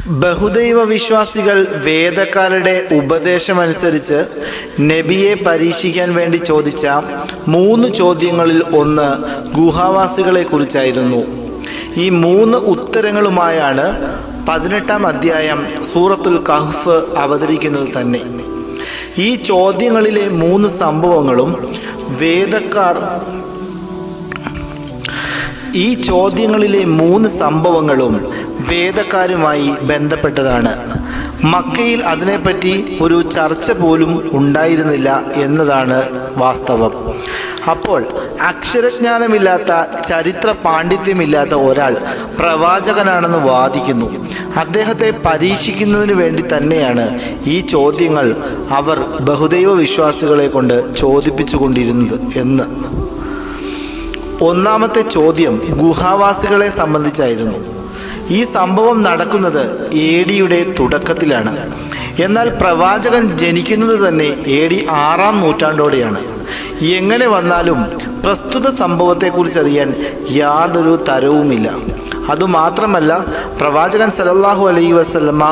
ബഹുദൈവ വിശ്വാസികൾ വേദക്കാരുടെ ഉപദേശമനുസരിച്ച് നബിയെ പരീക്ഷിക്കാൻ വേണ്ടി ചോദിച്ച മൂന്ന് ചോദ്യങ്ങളിൽ ഒന്ന് ഗുഹാവാസികളെ കുറിച്ചായിരുന്നു. ഈ മൂന്ന് ഉത്തരങ്ങളുമായാണ് പതിനെട്ടാം അധ്യായം സൂറത്തുൽ കഹ്ഫ് അവതരിക്കുന്നത് തന്നെ. ഈ ചോദ്യങ്ങളിലെ മൂന്ന് സംഭവങ്ങളും വേദക്കാർ ഈ ചോദ്യങ്ങളിലെ മൂന്ന് സംഭവങ്ങളും വേദക്കാരുമായി ബന്ധപ്പെട്ടതാണ്. മക്കയിൽ അതിനെപ്പറ്റി ഒരു ചർച്ച പോലും ഉണ്ടായിരുന്നില്ല എന്നതാണ് വാസ്തവം. അപ്പോൾ അക്ഷരജ്ഞാനമില്ലാത്ത ചരിത്ര പാണ്ഡിത്യമില്ലാത്ത ഒരാൾ പ്രവാചകനാണെന്ന് വാദിക്കുന്നു. അദ്ദേഹത്തെ പരീക്ഷിക്കുന്നതിന് വേണ്ടി തന്നെയാണ് ഈ ചോദ്യങ്ങൾ അവർ ബഹുദൈവ വിശ്വാസികളെ കൊണ്ട് ചോദിപ്പിച്ചുകൊണ്ടിരുന്നത് എന്ന്. ഒന്നാമത്തെ ചോദ്യം ഗുഹാവാസികളെ സംബന്ധിച്ചായിരുന്നു. ഈ സംഭവം നടക്കുന്നത് എ ഡിയുടെ തുടക്കത്തിലാണ്. എന്നാൽ പ്രവാചകൻ ജനിക്കുന്നത് തന്നെ എ ഡി ആറാം നൂറ്റാണ്ടോടെയാണ്. എങ്ങനെ വന്നാലും പ്രസ്തുത സംഭവത്തെക്കുറിച്ച് അറിയാൻ യാതൊരു തരവുമില്ല. അതുമാത്രമല്ല പ്രവാചകൻ സലല്ലാഹു അലൈഹി വസല്ലമ്മ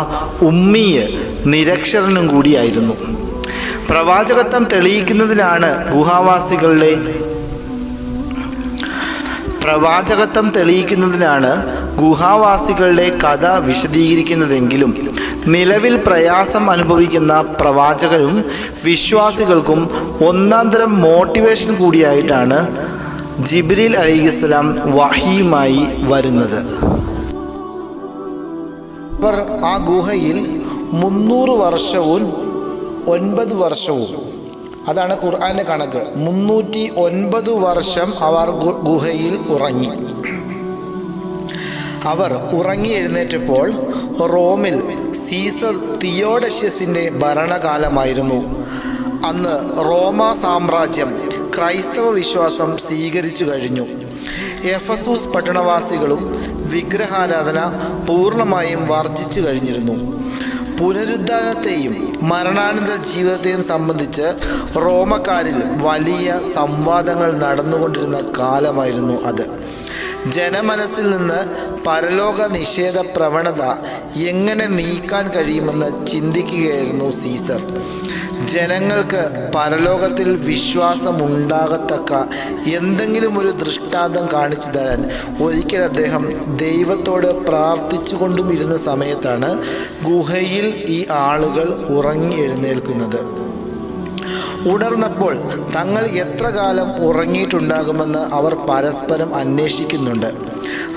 ഉമ്മിയ് നിരക്ഷരനും കൂടിയായിരുന്നു. പ്രവാചകത്വം തെളിയിക്കുന്നതിലാണ് ഗുഹാവാസികളുടെ പ്രവാചകത്വം തെളിയിക്കുന്നതിനാണ് ഗുഹാവാസികളുടെ കഥ വിശദീകരിക്കുന്നതെങ്കിലും നിലവിൽ പ്രയാസം അനുഭവിക്കുന്ന പ്രവാചകരും വിശ്വാസികൾക്കും ഒന്നാം തരം മോട്ടിവേഷൻ കൂടിയായിട്ടാണ് ജിബ്രിൽ അലിഹിസ്ലാം വഹിയുമായി വരുന്നത്. അവർ ആ ഗുഹയിൽ മുന്നൂറ് വർഷവും ഒൻപത് വർഷവും. അതാണ് ഖുർആന്റെ കണക്ക്. മുന്നൂറ്റി ഒൻപത് വർഷം അവർ ഗുഹയിൽ ഉറങ്ങി. അവർ ഉറങ്ങി എഴുന്നേറ്റപ്പോൾ റോമിൽ സീസർ തിയോഡഷ്യസിന്റെ ഭരണകാലമായിരുന്നു. അന്ന് റോമ സാമ്രാജ്യം ക്രൈസ്തവ വിശ്വാസം സ്വീകരിച്ചു കഴിഞ്ഞു. എഫസൂസ് പട്ടണവാസികളും വിഗ്രഹാരാധന പൂർണമായും വർജിച്ചു കഴിഞ്ഞിരുന്നു. പുനരുദ്ധാനത്തെയും മരണാനന്തര ജീവിതത്തെയും സംബന്ധിച്ച് റോമക്കാരിൽ വലിയ സംവാദങ്ങൾ നടന്നുകൊണ്ടിരുന്ന കാലമായിരുന്നു അത്. ജനമനസ്സിൽ നിന്ന് പരലോക നിഷേധ പ്രവണത എങ്ങനെ നീക്കാൻ കഴിയുമെന്ന് ചിന്തിക്കുകയായിരുന്നു സീസർ. ജനങ്ങൾക്ക് പരലോകത്തിൽ വിശ്വാസമുണ്ടാകത്തക്ക എന്തെങ്കിലും ഒരു ദൃഷ്ടാന്തം കാണിച്ചു തരാൻ ഒരിക്കൽ അദ്ദേഹം ദൈവത്തോട് പ്രാർത്ഥിച്ചുകൊണ്ടും ഇരുന്ന സമയത്താണ് ഗുഹയിൽ ഈ ആളുകൾ ഉറങ്ങി എഴുന്നേൽക്കുന്നത്. ഉണർന്നപ്പോൾ തങ്ങൾ എത്ര കാലം ഉറങ്ങിയിട്ടുണ്ടാകുമെന്ന് അവർ പരസ്പരം അന്വേഷിക്കുന്നുണ്ട്.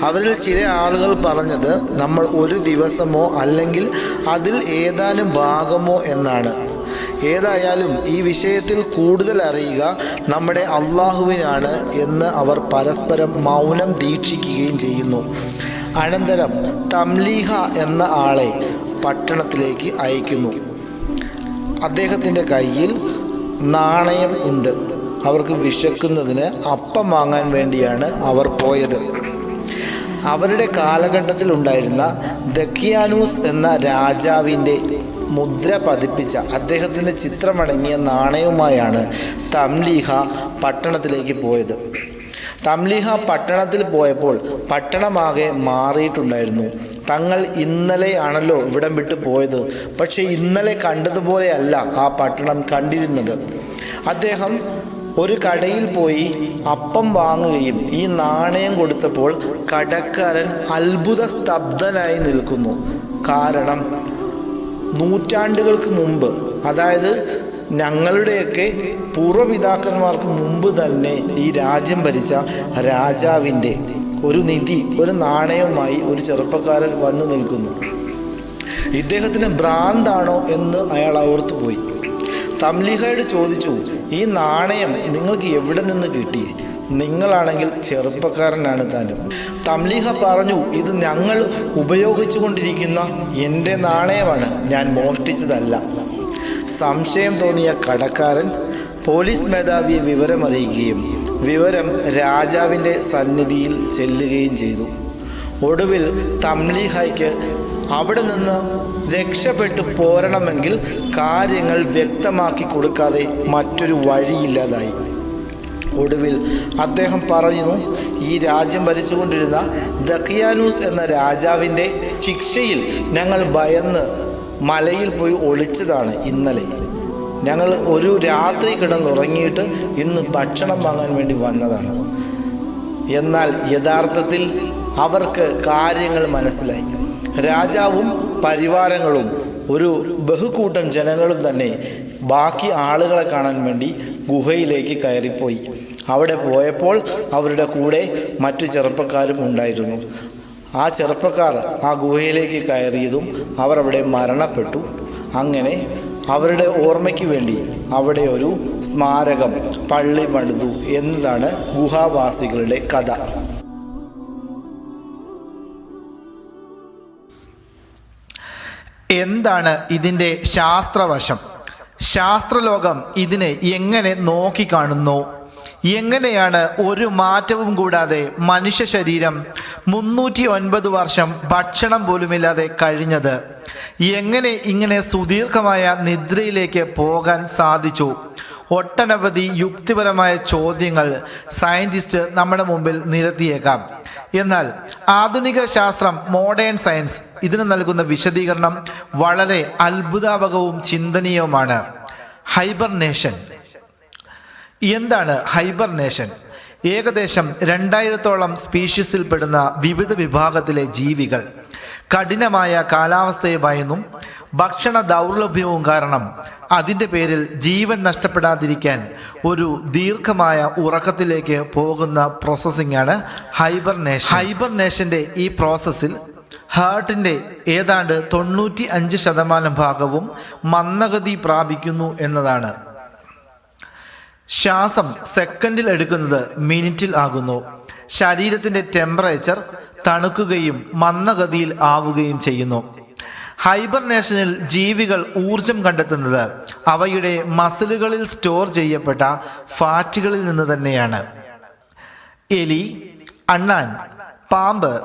അവരിൽ ചില ആളുകൾ പറഞ്ഞത് നമ്മൾ ഒരു ദിവസമോ അല്ലെങ്കിൽ അതിൽ ഏതാനും ഭാഗമോ എന്നാണ്. ഏതായാലും ഈ വിഷയത്തിൽ കൂടുതൽ അറിയുക നമ്മുടെ അള്ളാഹുവിനാണ് എന്ന് അവർ പരസ്പരം മൗനം ദീക്ഷിക്കുകയും ചെയ്യുന്നു. അനന്തരം തംലീഹ എന്ന ആളെ പട്ടണത്തിലേക്ക് അയക്കുന്നു. അദ്ദേഹത്തിന്റെ കയ്യിൽ നാണയം ഉണ്ട്. അവർക്ക് വിശക്കുന്നതിന് അപ്പം വാങ്ങാൻ വേണ്ടിയാണ് അവർ പോയത്. അവരുടെ കാലഘട്ടത്തിൽ ഉണ്ടായിരുന്ന ദക്കിയാനൂസ് എന്ന രാജാവിന്റെ മുദ്ര പതിപ്പിച്ച അദ്ദേഹത്തിന്റെ ചിത്രമടങ്ങിയ നാണയവുമായാണ് തംലീഹ പട്ടണത്തിലേക്ക് പോയത്. തംലീഹ പട്ടണത്തിൽ പോയപ്പോൾ പട്ടണമാകെ മാറിയിട്ടുണ്ടായിരുന്നു. തങ്ങൾ ഇന്നലെയാണല്ലോ ഇവിടം വിട്ടു പോയത്. പക്ഷേ ഇന്നലെ കണ്ടതുപോലെയല്ല ആ പട്ടണം കണ്ടിരുന്നത്. അദ്ദേഹം ഒരു കടയിൽ പോയി അപ്പം വാങ്ങുകയും ഈ നാണയം കൊടുത്തപ്പോൾ കടക്കാരൻ അത്ഭുത സ്തബ്ധനായി നിൽക്കുന്നു. കാരണം നൂറ്റാണ്ടുകൾക്ക് മുമ്പ് അതായത് ഞങ്ങളുടെയൊക്കെ പൂർവപിതാക്കന്മാർക്ക് മുമ്പ് തന്നെ ഈ രാജ്യം ഭരിച്ച രാജാവിന്റെ ഒരു നിധി ഒരു നാണയവുമായി ഒരു ചെറുപ്പക്കാരൻ വന്നു നിൽക്കുന്നു. ഇദ്ദേഹത്തിന് ഭ്രാന്താണോ എന്ന് അയാൾ ഓർത്തു പോയി. തംലിഹയോട് ചോദിച്ചു ഈ നാണയം നിങ്ങൾക്ക് എവിടെ നിന്ന് കിട്ടി? നിങ്ങളാണെങ്കിൽ ചെറുപ്പക്കാരനാണ് താനും. തംലിഹ പറഞ്ഞു ഇത് ഞങ്ങൾ ഉപയോഗിച്ചു കൊണ്ടിരിക്കുന്ന എന്റെ നാണയമാണ് ഞാൻ മോഷ്ടിച്ചതല്ല. സംശയം തോന്നിയ കടക്കാരൻ പോലീസ് മേധാവിയെ വിവരമറിയിക്കുകയും വിവരം രാജാവിന്റെ സന്നിധിയിൽ ചെല്ലുകയും ചെയ്തു. ഒടുവിൽ തംലീഹായ്ക്ക് അവിടെ നിന്ന് രക്ഷപ്പെട്ടു പോരണമെങ്കിൽ കാര്യങ്ങൾ വ്യക്തമാക്കി കൊടുക്കാതെ മറ്റൊരു വഴിയില്ലാതായി. ഒടുവിൽ അദ്ദേഹം പറഞ്ഞു ഈ രാജ്യം ഭരിച്ചുകൊണ്ടിരുന്ന ദഖിയാനൂസ് എന്ന രാജാവിന്റെ ശിക്ഷയിൽ ഞങ്ങൾ ഭയന്ന് മലയിൽ പോയി ഒളിച്ചതാണ് ഇന്നലെ. ഞങ്ങൾ ഒരു രാത്രി കിടന്നുറങ്ങിയിട്ട് ഇന്ന് ഭക്ഷണം വാങ്ങാൻ വേണ്ടി വന്നതാണ്. എന്നാൽ യഥാർത്ഥത്തിൽ അവർക്ക് കാര്യങ്ങൾ മനസ്സിലായി. രാജാവും പരിവാരങ്ങളും ഒരു ബഹുകൂട്ടം ജനങ്ങളും തന്നെ ബാക്കി ആളുകളെ കാണാൻ വേണ്ടി ഗുഹയിലേക്ക് കയറിപ്പോയി. അവിടെ പോയപ്പോൾ അവരുടെ കൂടെ മറ്റു ചെറുപ്പക്കാരും ഉണ്ടായിരുന്നു. ആ ചെറുപ്പക്കാർ ആ ഗുഹയിലേക്ക് കയറിയതും അവർ അവിടെ മരണപ്പെട്ടു. അങ്ങനെ അവരുടെ ഓർമ്മയ്ക്ക് വേണ്ടി അവിടെ ഒരു സ്മാരകം പള്ളി പണിതു എന്നതാണ് ഗുഹാവാസികളുടെ കഥ. എന്താണ് ഇതിന്റെ ശാസ്ത്രവശം? ശാസ്ത്രലോകം ഇതിനെ എങ്ങനെ നോക്കിക്കാണുന്നു എങ്ങനെയാണ് ഒരു മാറ്റവും കൂടാതെ മനുഷ്യ ശരീരം മുന്നൂറ്റി ഒൻപത് വർഷം ഭക്ഷണം പോലുമില്ലാതെ കഴിഞ്ഞത്? എങ്ങനെ ഇങ്ങനെ സുദീർഘമായ നിദ്രയിലേക്ക് പോകാൻ സാധിച്ചു? ഒട്ടനവധി യുക്തിപരമായ ചോദ്യങ്ങൾ സയന്റിസ്റ്റ് നമ്മുടെ മുമ്പിൽ നിരത്തിയേക്കാം. എന്നാൽ ആധുനിക ശാസ്ത്രം മോഡേൺ സയൻസ് ഇതിന് നൽകുന്ന വിശദീകരണം വളരെ അത്ഭുതാവകവും ചിന്തനീയവുമാണ്. ഹൈബർനേഷൻ എന്താണ് ഹൈബർനേഷൻ? ഏകദേശം രണ്ടായിരത്തോളം സ്പീഷീസിൽപ്പെടുന്ന വിവിധ വിഭാഗത്തിലെ ജീവികൾ. കഠിനമായ കാലാവസ്ഥയെ ഭയന്നും ഭക്ഷണ ദൗർലഭ്യവും കാരണം അതിന്റെ പേരിൽ ജീവൻ നഷ്ടപ്പെടാതിരിക്കാൻ ഒരു ദീർഘമായ ഉറക്കത്തിലേക്ക് പോകുന്ന പ്രോസസ്സിംഗ് ആണ് ഹൈബർനേഷൻ. ഹൈബർനേഷന്റെ ഈ പ്രോസസ്സിൽ ഹാർട്ടിന്റെ ഏതാണ്ട് തൊണ്ണൂറ്റി അഞ്ച് ശതമാനം ഭാഗവും മന്ദഗതി പ്രാപിക്കുന്നു എന്നതാണ്. ശ്വാസം സെക്കൻഡിൽ എടുക്കുന്നത് മിനിറ്റിൽ ആകുന്നു. ശരീരത്തിന്റെ ടെമ്പറേച്ചർ തണുക്കുകയും മന്ദഗതിയിൽ ആവുകയും ചെയ്യുന്നു. ഹൈബർനേഷനിൽ ജീവികൾ ഊർജം കണ്ടെത്തുന്നത് അവയുടെ മസിലുകളിൽ സ്റ്റോർ ചെയ്യപ്പെട്ട ഫാറ്റുകളിൽ നിന്ന് തന്നെയാണ്. എലി അണ്ണാൻ പാമ്പ്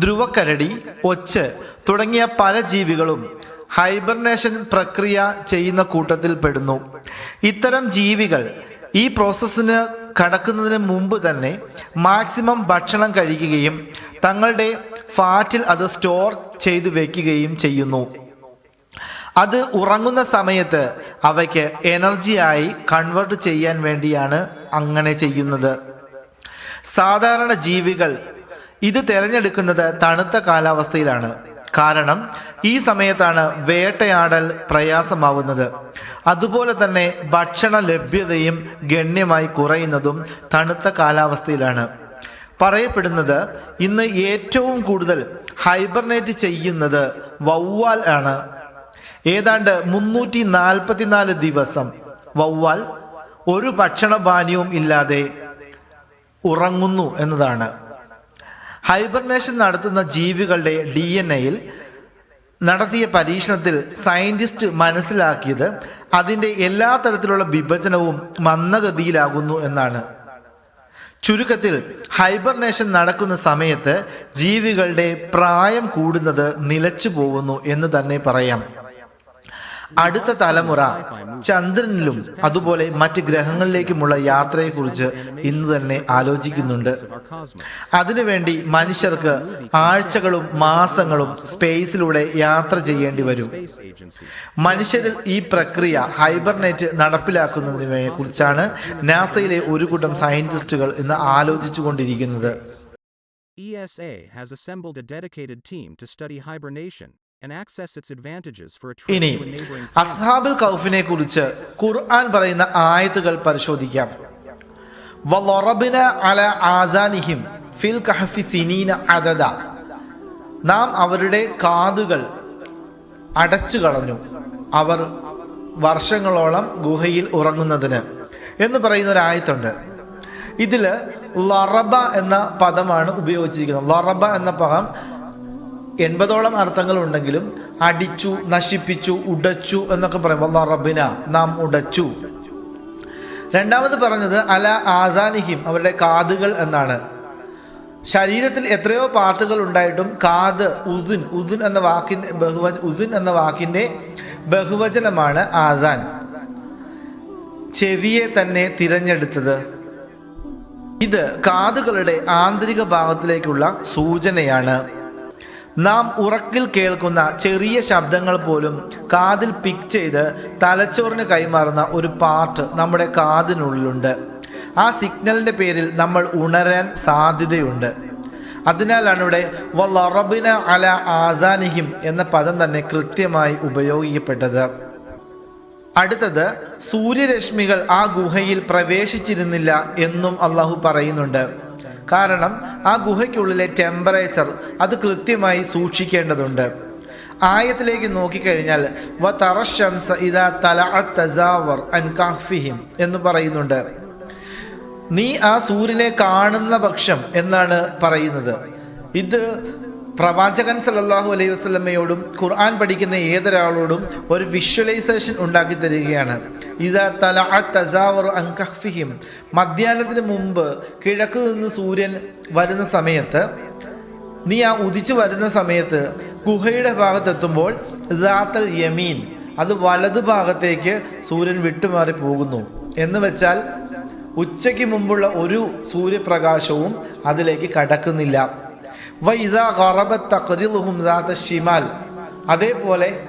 ധ്രുവക്കരടി ഒച്ച് തുടങ്ങിയ പല ജീവികളും ഹൈബർനേഷൻ പ്രക്രിയ ചെയ്യുന്ന കൂട്ടത്തിൽ പെടുന്നു. ഇത്തരം ജീവികൾ ഈ പ്രോസസ്സിന് കടക്കുന്നതിന് മുമ്പ് തന്നെ മാക്സിമം ഭക്ഷണം കഴിക്കുകയും തങ്ങളുടെ ഫാറ്റിൽ അത് സ്റ്റോർ ചെയ്തു വെക്കുകയും ചെയ്യുന്നു. അത് ഉറങ്ങുന്ന സമയത്ത് അവയ്ക്ക് എനർജിയായി കൺവേർട്ട് ചെയ്യാൻ വേണ്ടിയാണ് അങ്ങനെ ചെയ്യുന്നത്. സാധാരണ ജീവികൾ ഇത് തിരഞ്ഞെടുക്കുന്നത് തണുത്ത കാലാവസ്ഥയിലാണ്. കാരണം ഈ സമയത്താണ് വേട്ടയാടൽ പ്രയാസമാവുന്നത്. അതുപോലെ തന്നെ ഭക്ഷണ ലഭ്യതയും ഗണ്യമായി കുറയുന്നതും തണുത്ത കാലാവസ്ഥയിലാണ്. പറയപ്പെടുന്നത് ഇന്ന് ഏറ്റവും കൂടുതൽ ഹൈബർനേറ്റ് ചെയ്യുന്നത് വവ്വാൽ ആണ്. ഏതാണ്ട് മുന്നൂറ്റി നാൽപ്പത്തിനാല് ദിവസം വവ്വാൽ ഒരു ഭക്ഷണപാനീയവും ഇല്ലാതെ ഉറങ്ങുന്നു എന്നതാണ്. ഹൈബർനേഷൻ നടത്തുന്ന ജീവികളുടെ ഡി എൻ എയിൽ നടത്തിയ പരീക്ഷണത്തിൽ സയന്റിസ്റ്റ് മനസ്സിലാക്കിയത് അതിന്റെ എല്ലാ തരത്തിലുള്ള വിഭജനവും മന്ദഗതിയിലാകുന്നു എന്നാണ്. ചുരുക്കത്തിൽ ഹൈബർനേഷൻ നടക്കുന്ന സമയത്ത് ജീവികളുടെ പ്രായം കൂടുന്നത് നിലച്ചു പോകുന്നു എന്ന് തന്നെ പറയാം. അടുത്ത തലമുറ ചന്ദ്രനിലും അതുപോലെ മറ്റ് ഗ്രഹങ്ങളിലേക്കുമുള്ള യാത്രയെക്കുറിച്ച് ഇന്ന് തന്നെ ആലോചിക്കുന്നുണ്ട്. അതിനുവേണ്ടി മനുഷ്യർക്ക് ആഴ്ചകളും മാസങ്ങളും സ്പേസിലൂടെ യാത്ര ചെയ്യേണ്ടി വരും. മനുഷ്യരിൽ ഈ പ്രക്രിയ ഹൈബർനെറ്റ് നടപ്പിലാക്കുന്നതിനെ കുറിച്ചാണ് നാസയിലെ ഒരു കൂട്ടം സയന്റിസ്റ്റുകൾ ഇന്ന് ആലോചിച്ചു കൊണ്ടിരിക്കുന്നത് ESA has assembled a dedicated team to study hibernation. ഇനി അസ്ഹാബുൽ കൗഫിനെ കുറിച്ച് ഖുർആൻ പറയുന്ന ആയത്തുകൾ പരിശോധിക്കാം. വളറബ്ന അല ആദാനിഹിം ഫിൽ കഹഫി സിനീന അദദ. നാം അവരുടെ കാതുകൾ അടച്ചു കളഞ്ഞു. അവർ വർഷങ്ങളോളം ഗുഹയിൽ ഉറങ്ങുന്നതിന്. എന്ന് പറയുന്ന ഒരു ആയത്തുണ്ട്. ഇതിൽ ലറബ എന്ന പദമാണ് ഉപയോഗിച്ചിരിക്കുന്നത്. ലറബ എന്ന പദം എൺപതോളം അർത്ഥങ്ങൾ ഉണ്ടെങ്കിലും അടിച്ചു നശിപ്പിച്ചു ഉടച്ചു എന്നൊക്കെ പറയും. പറയുമ്പോൾ റബിന നാം ഉടച്ചു. രണ്ടാമത് പറഞ്ഞത് അല ആസാനിഹിം അവരുടെ കാതുകൾ എന്നാണ്. ശരീരത്തിൽ എത്രയോ പാർട്ടുകൾ ഉണ്ടായിട്ടും കാത് ഉദുൻ ഉദുൻ എന്ന വാക്കിന്റെ ബഹുവച ഉദുൻ എന്ന വാക്കിന്റെ ബഹുവചനമാണ് ആസാൻ ചെവിയെ തന്നെ തിരഞ്ഞെടുത്തത്. ഇത് കാതുകളുടെ ആന്തരിക ഭാഗത്തിലേക്കുള്ള സൂചനയാണ്. നാം ഉറക്കിൽ കേൾക്കുന്ന ചെറിയ ശബ്ദങ്ങൾ പോലും കാതിൽ പിക്ക് ചെയ്ത് തലച്ചോറിന് കൈമാറുന്ന ഒരു പാർട്ട് നമ്മുടെ കാതിനുള്ളിലുണ്ട്. ആ സിഗ്നലിന്റെ പേരിൽ നമ്മൾ ഉണരാൻ സാധ്യതയുണ്ട്. അതിനാലാണ് ഇവിടെ വറബിന അല ആദാനിഹിം എന്ന പദം തന്നെ കൃത്യമായി ഉപയോഗിക്കപ്പെട്ടത്. അടുത്തത് സൂര്യരശ്മികൾ ആ ഗുഹയിൽ പ്രവേശിച്ചിരുന്നില്ല എന്നും അള്ളാഹു പറയുന്നുണ്ട്. കാരണം ആ ഗുഹയ്ക്കുള്ളിലെ ടെമ്പറേച്ചർ അത് കൃത്യമായി സൂക്ഷിക്കേണ്ടതുണ്ട്. ആയത്തിലേക്ക് നോക്കിക്കഴിഞ്ഞാൽ വ തറശംസ ഇതാ തല തസാവർ അൻ കഹ്ഫിഹിം എന്ന് പറയുന്നുണ്ട്. നീ ആ സൂര്യനെ കാണുന്ന പക്ഷം എന്നാണ് പറയുന്നത്. ഇത് പ്രവാചകൻ സല്ലല്ലാഹു അലൈഹി വസ്ലമ്മയോടും ഖുർആൻ പഠിക്കുന്ന ഏതൊരാളോടും ഒരു വിഷ്വലൈസേഷൻ ഉണ്ടാക്കി തരികയാണ്. ഇത് തല തസാവർ അങ്കഹ്ഫിഹിം മധ്യാഹ്നത്തിന് മുമ്പ് കിഴക്ക് നിന്ന് സൂര്യൻ വരുന്ന സമയത്ത് നീ ആ ഉദിച്ചു വരുന്ന സമയത്ത് ഗുഹയുടെ ഭാഗത്തെത്തുമ്പോൾ ദാത്തൽ യമീൻ അത് വലതു ഭാഗത്തേക്ക് സൂര്യൻ വിട്ടുമാറി പോകുന്നു. എന്ന് വെച്ചാൽ ഉച്ചയ്ക്ക് മുമ്പുള്ള ഒരു സൂര്യപ്രകാശവും അതിലേക്ക് കടക്കുന്നില്ല. വൈദ ദാത ഷിമാൽ അതേപോലെ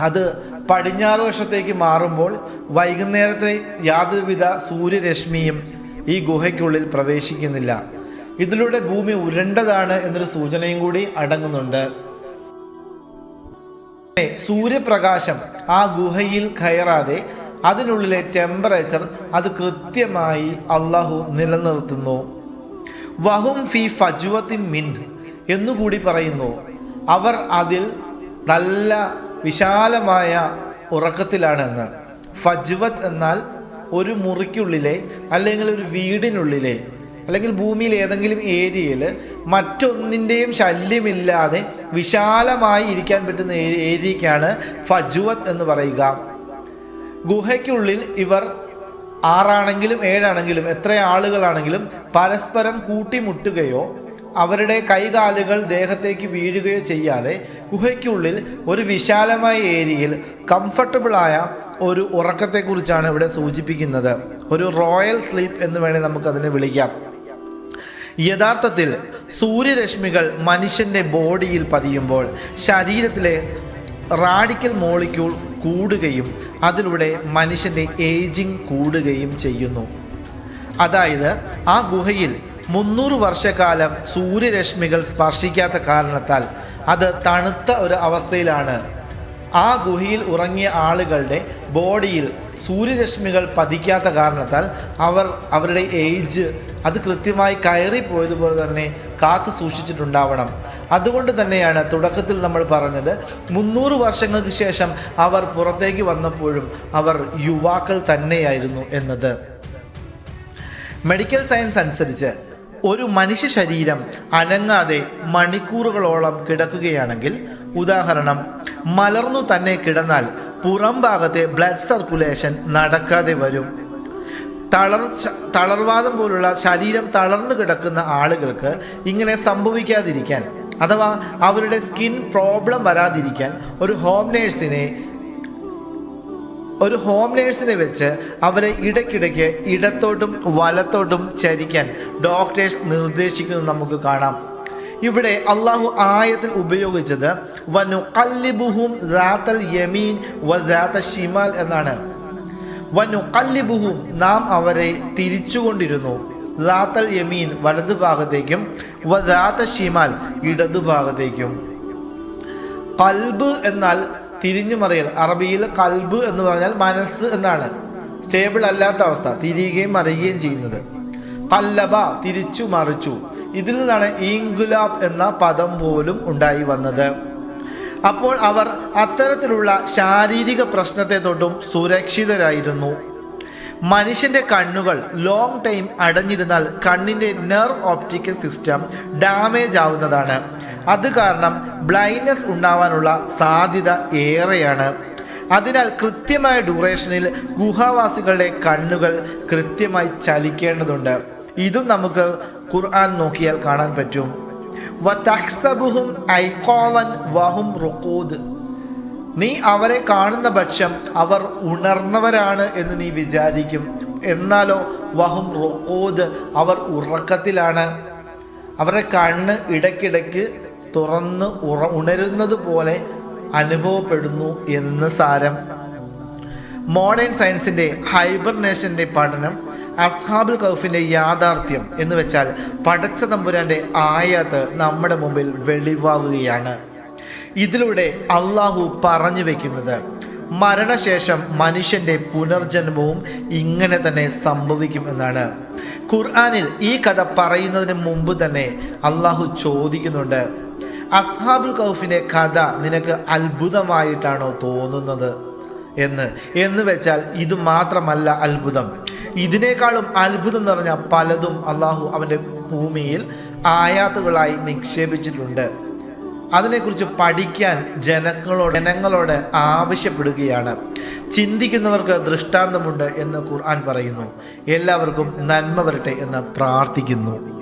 അത് പടിഞ്ഞാറ് വശത്തേക്ക് മാറുമ്പോൾ വൈകുന്നേരത്തെ യാതൊരുവിധ സൂര്യരശ്മിയും ഈ ഗുഹയ്ക്കുള്ളിൽ പ്രവേശിക്കുന്നില്ല. ഇതിലൂടെ ഭൂമി ഉരണ്ടതാണ് എന്നൊരു സൂചനയും കൂടി അടങ്ങുന്നുണ്ട്. സൂര്യപ്രകാശം ആ ഗുഹയിൽ കയറാതെ അതിനുള്ളിലെ ടെമ്പറേച്ചർ അത് കൃത്യമായി അള്ളാഹു നിലനിർത്തുന്നു. വഹും ഫി ഫജുവത്തിൻ മിൻ എന്നുകൂടി പറയുന്നു. അവർ അതിൽ നല്ല വിശാലമായ ഉറക്കത്തിലാണെന്ന്. ഫജ്വത്ത് എന്നാൽ ഒരു മുറിക്കുള്ളിലെ അല്ലെങ്കിൽ ഒരു വീടിനുള്ളിലെ അല്ലെങ്കിൽ ഭൂമിയിൽ ഏതെങ്കിലും ഏരിയയിൽ മറ്റൊന്നിന്റെയും ശല്യമില്ലാതെ വിശാലമായി ഇരിക്കാൻ പറ്റുന്ന ഏരിയക്കാണ് ഫജുവത്ത് എന്ന് പറയുക. ഗുഹയ്ക്കുള്ളിൽ ഇവർ ആറാണെങ്കിലും ഏഴാണെങ്കിലും എത്ര ആളുകളാണെങ്കിലും പരസ്പരം കൂട്ടിമുട്ടുകയോ അവരുടെ കൈകാലുകൾ ദേഹത്തേക്ക് വീഴുകയോ ചെയ്യാതെ ഗുഹയ്ക്കുള്ളിൽ ഒരു വിശാലമായ ഏരിയയിൽ കംഫർട്ടബിളായ ഒരു ഉറക്കത്തെക്കുറിച്ചാണ് ഇവിടെ സൂചിപ്പിക്കുന്നത്. ഒരു റോയൽ സ്ലീപ്പ് എന്ന് വേണേൽ നമുക്കതിനെ വിളിക്കാം. യഥാർത്ഥത്തിൽ സൂര്യരശ്മികൾ മനുഷ്യന്റെ ബോഡിയിൽ പതിയുമ്പോൾ ശരീരത്തിലെ റാഡിക്കൽ മോളിക്യൂൾ കൂടുകയും അതിലൂടെ മനുഷ്യന്റെ ഏജിങ് കൂടുകയും ചെയ്യുന്നു. അതായത് ആ ഗുഹയിൽ മുന്നൂറ് വർഷക്കാലം സൂര്യരശ്മികൾ സ്പർശിക്കാത്ത കാരണത്താൽ അത് തണുത്ത ഒരു അവസ്ഥയിലാണ്. ആ ഗുഹയിൽ ഉറങ്ങിയ ആളുകളുടെ ബോഡിയിൽ സൂര്യരശ്മികൾ പതിക്കാത്ത കാരണത്താൽ അവർ അവരുടെ ഏജ് അത് കൃത്യമായി കയറി പോയതുപോലെ തന്നെ കാത്തു സൂക്ഷിച്ചിട്ടുണ്ടാവണം. അതുകൊണ്ട് തന്നെയാണ് തുടക്കത്തിൽ നമ്മൾ പറഞ്ഞത് മുന്നൂറ് വർഷങ്ങൾക്ക് ശേഷം അവർ പുറത്തേക്ക് വന്നപ്പോഴും അവർ യുവാക്കൾ തന്നെയായിരുന്നു എന്നത്. മെഡിക്കൽ സയൻസ് അനുസരിച്ച് ഒരു മനുഷ്യ ശരീരം അനങ്ങാതെ മണിക്കൂറുകളോളം കിടക്കുകയാണെങ്കിൽ ഉദാഹരണം മലർന്നു തന്നെ കിടന്നാൽ പുറം ഭാഗത്തെ ബ്ലഡ് സർക്കുലേഷൻ നടക്കാതെ വരും. തളർ തളർവാദം പോലുള്ള ശരീരം തളർന്നു കിടക്കുന്ന ആളുകൾക്ക് ഇങ്ങനെ സംഭവിക്കാതിരിക്കാൻ അഥവാ അവരുടെ സ്കിൻ പ്രോബ്ലം വരാതിരിക്കാൻ ഒരു ഹോം നേഴ്സിനെ ഒരു ഹോം നേഴ്സിനെ വെച്ച് അവരെ ഇടയ്ക്കിടയ്ക്ക് ഇടത്തോട്ടും വലത്തോട്ടും ചരിക്കാൻ ഡോക്ടേഴ്സ് നിർദ്ദേശിക്കുന്നത് നമുക്ക് കാണാം. ഇവിടെ അള്ളാഹു ആയത്തിൽ ഉപയോഗിച്ചത് വനു കല്ലിബുഹും യമീൻ ഷിമാൽ എന്നാണ്. വനു കല്ലിബുഹും നാം അവരെ തിരിച്ചുകൊണ്ടിരുന്നു. റാത്തൽ യമീൻ വലതു ഭാഗത്തേക്കും വ ഷിമാൽ ഇടതു ഭാഗത്തേക്കും. കൽബ് എന്നാൽ തിരിഞ്ഞു മറിയൽ. അറബിയിൽ കൽബ് എന്ന് പറഞ്ഞാൽ മനസ്സ് എന്നാണ്. സ്റ്റേബിൾ അല്ലാത്ത അവസ്ഥ. തിരിയുകയും മറിയുകയും ചെയ്യുന്നത്. കല്ലബ തിരിച്ചു മറിച്ചു. ഇതിൽ നിന്നാണ് ഈങ്കുലാബ് എന്ന പദം പോലും ഉണ്ടായി വന്നത്. അപ്പോൾ അവർ അത്തരത്തിലുള്ള ശാരീരിക പ്രശ്നത്തെ തൊട്ടും സുരക്ഷിതരായിരുന്നു. മനുഷ്യന്റെ കണ്ണുകൾ ലോങ് ടൈം അടഞ്ഞിരുന്നാൽ കണ്ണിന്റെ നെർവ് ഓപ്റ്റിക്കൽ സിസ്റ്റം ഡാമേജ് ആവുന്നതാണ്. അത് കാരണം ബ്ലൈൻഡ്നെസ് ഉണ്ടാവാനുള്ള സാധ്യത ഏറെയാണ്. അതിനാൽ കൃത്യമായ ഡ്യൂറേഷനിൽ ഗുഹാവാസികളുടെ കണ്ണുകൾ കൃത്യമായി ചലിക്കേണ്ടതുണ്ട്. ഇതും നമുക്ക് ഖുർആൻ നോക്കിയാൽ കാണാൻ പറ്റും. വഹും നീ അവരെ കാണുന്ന പക്ഷം അവർ ഉണർന്നവരാണ് എന്ന് നീ വിചാരിക്കും. എന്നാലോ വഹും റുക്കൂദ് അവർ ഉറക്കത്തിലാണ്. അവരുടെ കണ്ണ് ഇടയ്ക്കിടയ്ക്ക് തുറന്ന് ഉറ ഉണരുന്നത് പോലെ അനുഭവപ്പെടുന്നു എന്ന് സാരം. മോഡേൺ സയൻസിന്റെ ഹൈബർനേഷന്റെ പഠനം അസ്ഹാബുൽ കൗഫിന്റെ യാഥാർത്ഥ്യം എന്ന് വെച്ചാൽ പടച്ച തമ്പുരാന്റെ ആയത്ത് നമ്മുടെ മുമ്പിൽ വെളിവാകുകയാണ്. ഇതിലൂടെ അള്ളാഹു പറഞ്ഞു വെക്കുന്നത് മരണശേഷം മനുഷ്യന്റെ പുനർജന്മവും ഇങ്ങനെ തന്നെ സംഭവിക്കും എന്നാണ്. ഖുർആാനിൽ ഈ കഥ പറയുന്നതിന് മുമ്പ് തന്നെ അള്ളാഹു ചോദിക്കുന്നുണ്ട് അസ്ഹാബുൽ കൗഫിന്റെ കഥ നിനക്ക് അത്ഭുതമായിട്ടാണോ തോന്നുന്നത്? എന്ന്. എന്ന് വെച്ചാൽ ഇത് മാത്രമല്ല അത്ഭുതം. ഇതിനേക്കാളും അത്ഭുതം നിറഞ്ഞ പലതും അള്ളാഹു അവന്റെ ഭൂമിയിൽ ആയാത്തുകളായി നിക്ഷേപിച്ചിട്ടുണ്ട്. അതിനെക്കുറിച്ച് പഠിക്കാൻ ജനങ്ങളോട് ജനങ്ങളോട് ആവശ്യപ്പെടുകയാണ്. ചിന്തിക്കുന്നവർക്ക് ദൃഷ്ടാന്തമുണ്ട് എന്ന് ഖുർആൻ പറയുന്നു. എല്ലാവർക്കും നന്മ വരട്ടെ എന്ന് പ്രാർത്ഥിക്കുന്നു.